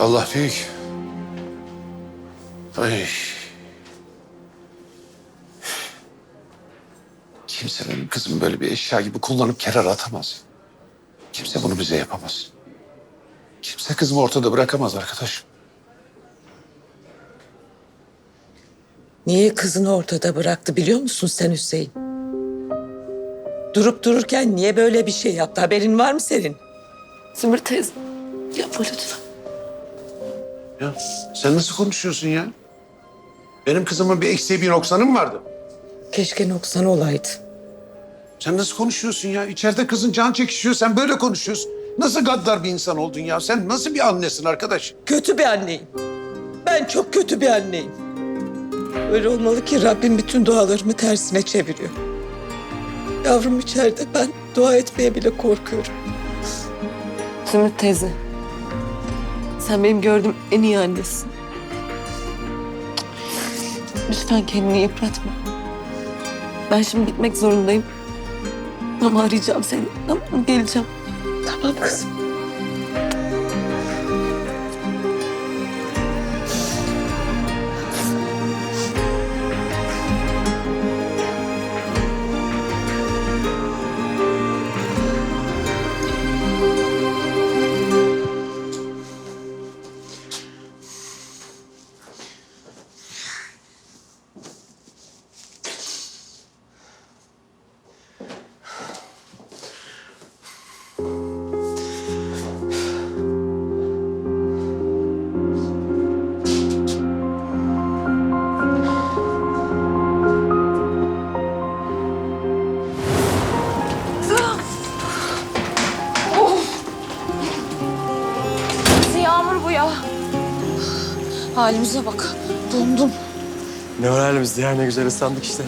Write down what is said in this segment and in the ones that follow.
Allah büyük. Ay. Kimse benim kızımı böyle bir eşya gibi kullanıp kenara atamaz. Kimse bunu bize yapamaz. Kimse kızımı ortada bırakamaz arkadaş. Niye kızını ortada bıraktı biliyor musun sen Hüseyin? Durup dururken niye böyle bir şey yaptı? Haberin var mı senin? Zümrüt teyze yapma lütfen. Ya sen nasıl konuşuyorsun ya? Benim kızımın bir eksiği bir noksanı mı vardı? Keşke noksan olaydı. Sen nasıl konuşuyorsun ya? İçeride kızın can çekişiyor. Sen böyle konuşuyorsun. Nasıl gaddar bir insan oldun ya? Sen nasıl bir annesin arkadaş? Kötü bir anneyim. Ben çok kötü bir anneyim. Öyle olmalı ki Rabbim bütün dualarımı tersine çeviriyor. Yavrum içeride ben dua etmeye bile korkuyorum. Zümrüt teyze. Sen benim gördüğüm en iyi annesin. Lütfen kendini yıpratma. Ben şimdi gitmek zorundayım. Ama arayacağım seni. Tamam mı? Geleceğim. Tamam kızım. Ya? Halimize bak. Dondum. Ne var halimizde ya ne güzel ıslandık işte.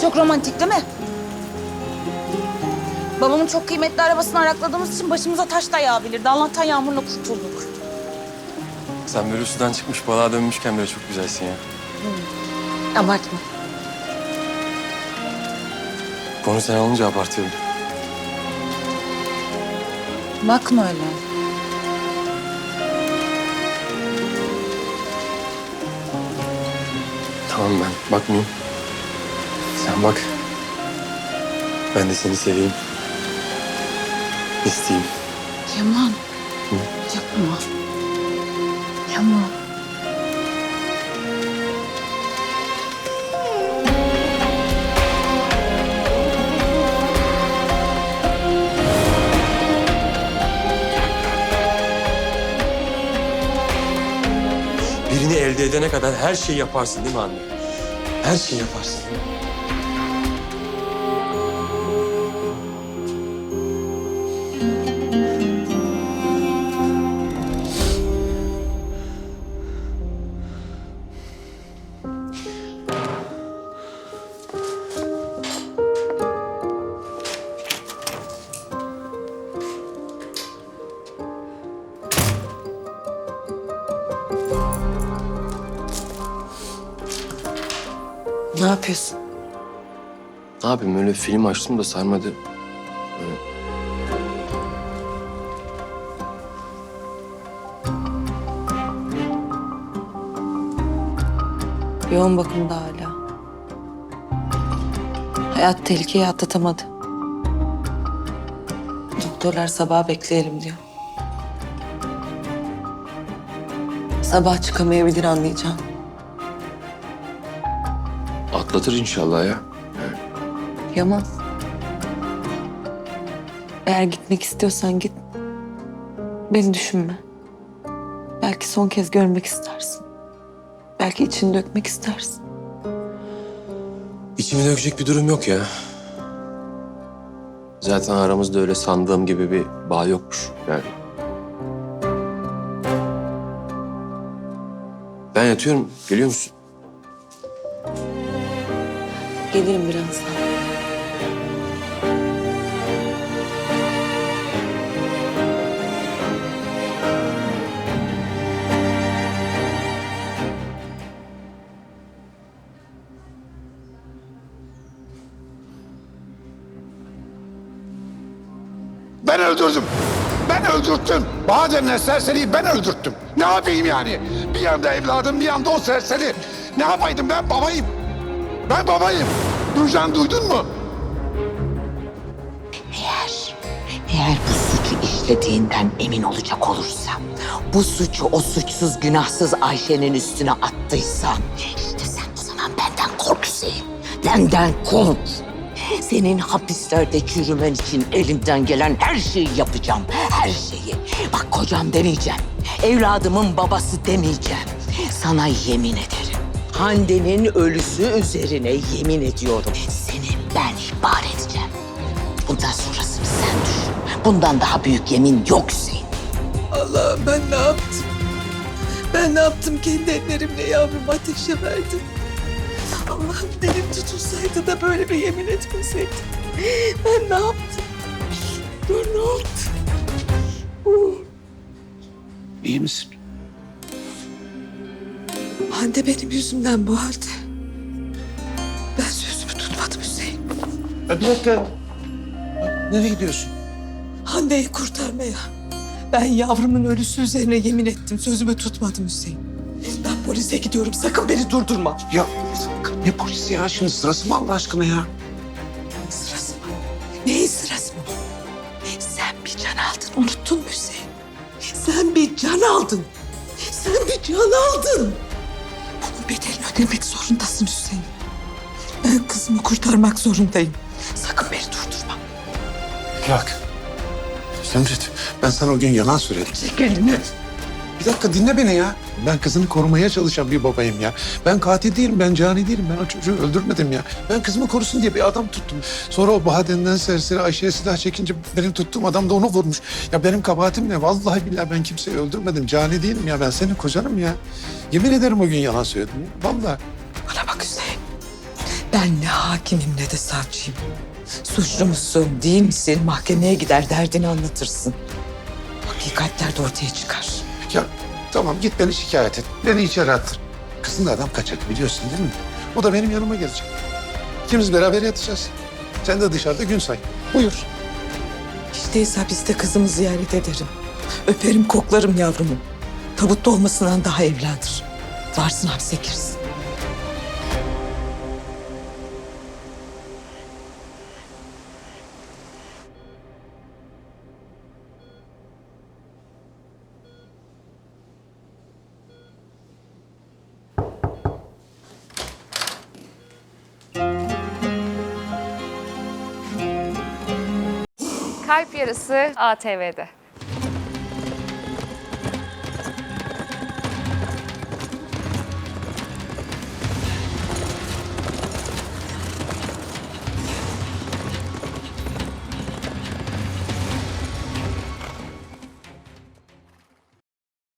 Çok romantik değil mi? Babamın çok kıymetli arabasını arakladığımız için başımıza taş da yağabilirdi. Allah'tan yağmurla kurtulduk. Sen böyle sudan çıkmış balığa dönmüşken böyle çok güzelsin ya. Abartma. Konu sen olunca abartıyorum. Bakma öyle. Tamam ben bakmayayım. Sen bak. Ben de seni seveyim. İsteyeyim. Yaman. Yapma. Yaman. Birini elde edene kadar her şeyi yaparsın değil mi anne? Her şeyi yaparsın. Ne yapıyorsun? Ne yapayım öyle film açtım da sarmadı. Yoğun bakımda hala. Hayat tehlikeyi atlatamadı. Doktorlar sabah bekleyelim diyor. Sabah çıkamayabilir anlayacağım. Atlatır inşallah ya. Yaman. Eğer gitmek istiyorsan git. Beni düşünme. Belki son kez görmek istersin. Belki içini dökmek istersin. İçimi dökecek bir durum yok ya. Zaten aramızda öyle sandığım gibi bir bağ yokmuş yani. Ben yatıyorum. Geliyor musun? Gelirim birazdan. Ben öldürdüm. Ben öldürttüm. Bahadir'le serseriyi ben öldürttüm. Ne yapayım yani? Bir yanda evladım bir yanda o serseri. Ne yapaydım ben babayım. Ben babayım. Nurcan duydun mu? Eğer, eğer bu suçu işlediğinden emin olacak olursam, bu suçu o suçsuz günahsız Ayşe'nin üstüne attıysan, işte sen o zaman benden kork Hüseyin. Benden kork. Senin hapislerde çürümen için elimden gelen her şeyi yapacağım. Her şeyi. Bak kocam demeyeceğim. Evladımın babası demeyeceğim. Sana yemin ederim. Hande'nin ölüsü üzerine yemin ediyorum. Seni ben ihbar edeceğim. Bundan sonrasını sen düşün. Bundan daha büyük yemin yok Hüseyin. Allah'ım ben ne yaptım? Ben ne yaptım kendi ellerimle yavrumu ateşe verdim. Allah'ım dilim tutulsaydı da böyle bir yemin etmeseydim. Ben ne yaptım? Dur ne yaptım? İyi misin? Hande benim yüzümden bu halde. Ben sözümü tutmadım Hüseyin. Bir dakika. Nereye gidiyorsun? Hande'yi kurtarmaya. Ben yavrumun ölüsü üzerine yemin ettim. Sözümü tutmadım Hüseyin. Ben polise gidiyorum. Sakın beni durdurma. Ya ne polisi ya şimdi sırası mı Allah aşkına ya? Sırası mı? Neyin sırası mı? Sen bir can aldın. Unuttun mu Hüseyin? Sen bir can aldın. Sen bir can aldın. Bedelini ödemek zorundasın Hüseyin. Ben kızımı kurtarmak zorundayım. Sakın beni durdurma. Bak. Semret ben sana o gün yalan söyledim. Çek elini. Bir dakika dinle beni ya. Ben kızını korumaya çalışan bir babayım ya. Ben katil değilim, ben cani değilim. Ben o çocuğu öldürmedim ya. Ben kızımı korusun diye bir adam tuttum. Sonra o Bahaden'den serseri Ayşe'ye silah çekince benim tuttuğum adam da onu vurmuş. Ya benim kabahatim ne? Vallahi billahi ben kimseyi öldürmedim. Cani değilim ya. Ben senin kocanım ya. Yemin ederim o gün yalan söyledim. ya. Vallahi. Bana bak Hüseyin. Ben ne hakimim ne de savcıyım. Suçlu musun, değil misin? Mahkemeye gider derdini anlatırsın. Hakikatler de ortaya çıkar. Ya tamam git beni şikayet et. Beni içeri attır. Kızını da adam kaçırdı biliyorsun değil mi? O da benim yanıma gelecek. İkimiz beraber yatacağız. Sen de dışarıda gün say. Buyur. Hiç değilse hapiste kızımı ziyaret ederim. Öperim, koklarım yavrumu. Tabutta olmasından daha evladır. Varsın hapse girsin. Kalp Yarısı ATV'de.